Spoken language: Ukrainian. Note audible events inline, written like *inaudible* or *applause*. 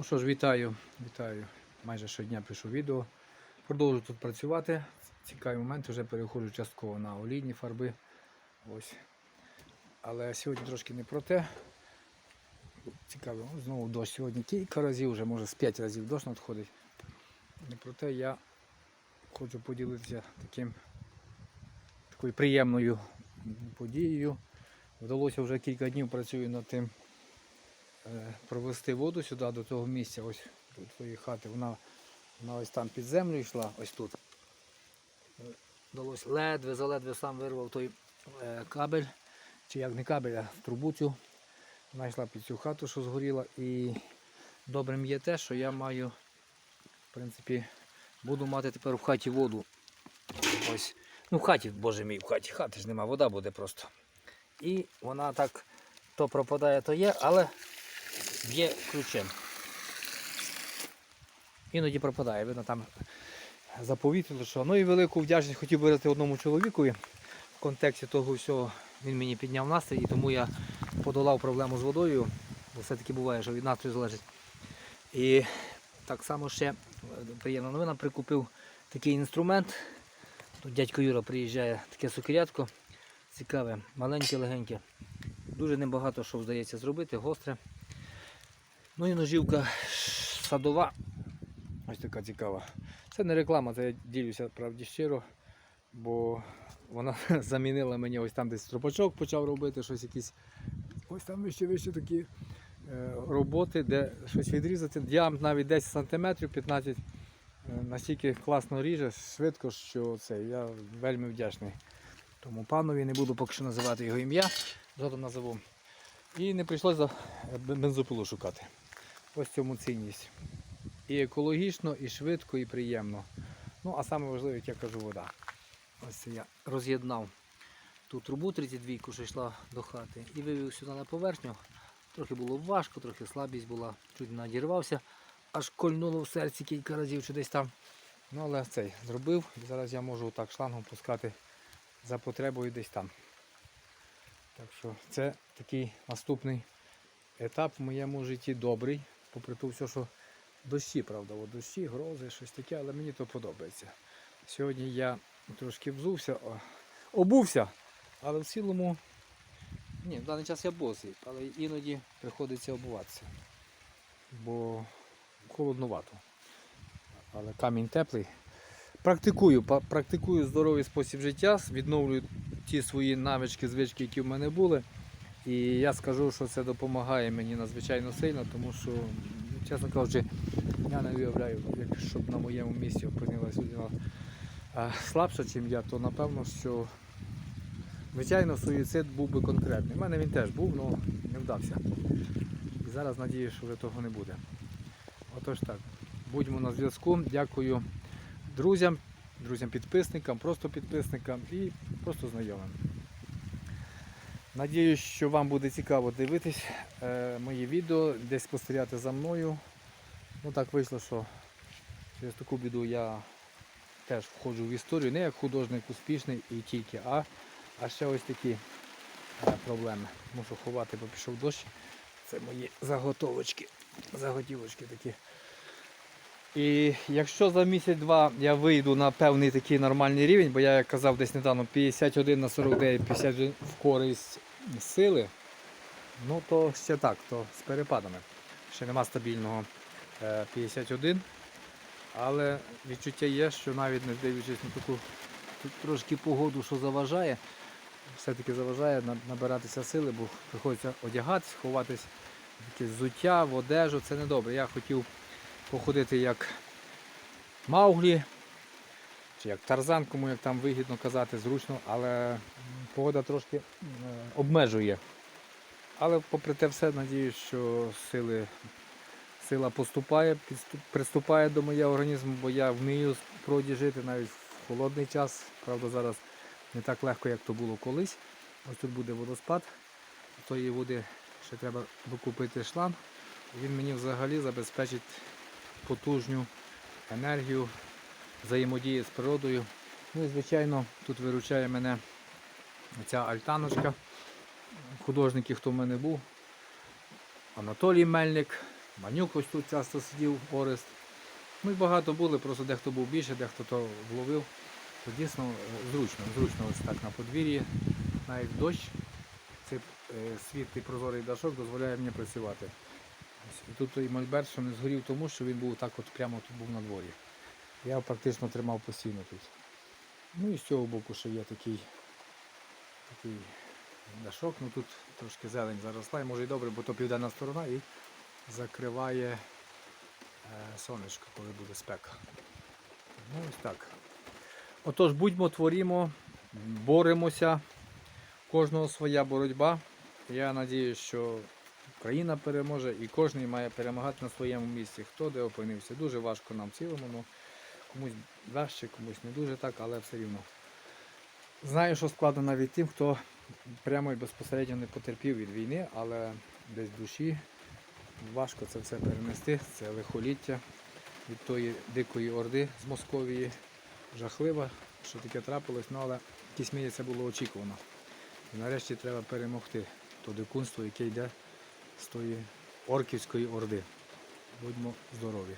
Ну що ж, вітаю, вітаю. Майже щодня пишу відео. Продовжую тут працювати. Цікаві моменти, вже переходжу частково на олійні фарби. Ось. Але сьогодні трошки не про те. Цікаво, знову дощ сьогодні кілька разів, вже може з 5 разів дощ надходить. Не про те я хочу поділитися таким, такою приємною подією. Вдалося вже кілька днів працюю над тим провести воду сюди до того місця, ось до твоєї хати. Вона, вона ось там під землю йшла, ось тут. Е, Вдалося ледве, заледве сам вирвав той е, кабель, чи як не кабель, а трубу цю. Вона йшла під цю хату, що згоріла. І добрим є те, що я маю, в принципі, буду мати тепер в хаті воду. Ось. Ну, в хаті, боже мій, в хаті, хати ж нема, вода буде просто. І вона так то пропадає, то є, але б'є ключем. Іноді пропадає, видно там заповітило, що. Ну і велику вдячність хотів виразити одному чоловікові. В контексті того всього він мені підняв настрій, і тому я подолав проблему з водою, бо все-таки буває, що від настрою залежить. І так само ще е, приємна новина, прикупив такий інструмент. Тут дядько Юра приїжджає таке сукирятко. Цікаве, маленьке, легеньке. Дуже небагато що вдається зробити, гостре. Ну і ножівка садова. Ось така цікава. Це не реклама, це я ділюся правді щиро, бо вона *laughs* замінила мені ось там десь стропачок почав робити, щось якісь. Ось там вище вище такі е, роботи, де щось відрізати. Діаметр навіть 10 см, 15 е, настільки класно ріже, швидко, що це я вельми вдячний. Тому панові не буду поки що називати його ім'я, згодом назову. І не прийшлося бензопилу шукати. Ось цьому цінність. І екологічно, і швидко, і приємно. Ну, а саме важливе, як я кажу, вода. Ось я роз'єднав ту трубу 32, що йшла до хати, і вивів сюди на поверхню. Трохи було важко, трохи слабість була, чуть надірвався, аж кольнуло в серці кілька разів чи десь там. Ну, але цей зробив, і зараз я можу так шлангом пускати за потребою десь там. Так що це такий наступний етап в моєму житті добрий, попри те все, що дощі, правда, от дощі, грози, щось таке, але мені то подобається. Сьогодні я трошки взувся, обувся, але в цілому, ні, в даний час я босий, але іноді приходиться обуватися, бо холоднувато. Але камінь теплий. Практикую, практикую здоровий спосіб життя, відновлюю ті свої навички, звички, які в мене були. І я скажу, що це допомагає мені надзвичайно сильно, тому що, чесно кажучи, я не уявляю, якщо б на моєму місці опинилася людина слабша, ніж я, то напевно, що звичайно суїцид був би конкретний. У мене він теж був, але не вдався. І зараз надію, що вже того не буде. Отож так, будьмо на зв'язку. Дякую друзям, друзям-підписникам, просто підписникам і просто знайомим. Надіюсь, що вам буде цікаво дивитись е, мої відео, десь спостерігати за мною. Ну так вийшло, що через таку біду я теж входжу в історію, не як художник успішний і тільки, а, а ще ось такі е, проблеми. Мушу ховати, бо пішов дощ. Це мої заготовочки, заготівочки такі. І якщо за місяць-два я вийду на певний такий нормальний рівень, бо я як казав десь недавно 51 на 49, 51 в користь сили, ну то ще так, то з перепадами. Ще нема стабільного е, 51. Але відчуття є, що навіть не дивлячись на таку трошки погоду, що заважає, все-таки заважає набиратися сили, бо приходиться одягатись, ховатись якесь взуття, в одежу. Це не добре. Я хотів походити як Мауглі, чи як Тарзан, кому як там вигідно казати, зручно, але погода трошки е, обмежує. Але попри те все, надіюсь, що сили, сила поступає, приступає до моєго організму, бо я вмію справді жити навіть в холодний час. Правда, зараз не так легко, як то було колись. Ось тут буде водоспад, тої води ще треба докупити шланг. Він мені взагалі забезпечить потужну енергію, взаємодії з природою. Ну і звичайно, тут виручає мене ця альтаночка. Художники, хто в мене був, Анатолій Мельник, Манюк ось тут часто сидів, Орест. І багато були, просто дехто був більше, дехто то вловив. То дійсно е, зручно, зручно ось так на подвір'ї, навіть дощ. Цей е, світлий прозорий дашок дозволяє мені працювати. І тут той мольберт, що не згорів тому, що він був так от прямо тут був на дворі. Я практично тримав постійно тут. Ну і з цього боку ще є такий, такий дашок. Ну тут трошки зелень заросла, і може і добре, бо то південна сторона і закриває е, сонечко, коли буде спека. Ну ось так. Отож, будьмо, творімо, боремося. Кожного своя боротьба. Я сподіваюся, що Україна переможе і кожен має перемагати на своєму місці. Хто де опинився. Дуже важко нам цілому, ну, комусь важче, комусь не дуже так, але все рівно. Знаю, що складно навіть тим, хто прямо і безпосередньо не потерпів від війни, але десь в душі важко це все перенести. Це лихоліття від тої дикої орди з Московії. Жахливо, що таке трапилось, ну, але в якійсь мірі це було очікувано. І нарешті треба перемогти то дикунство, яке йде з тої орківської орди. Будьмо здорові!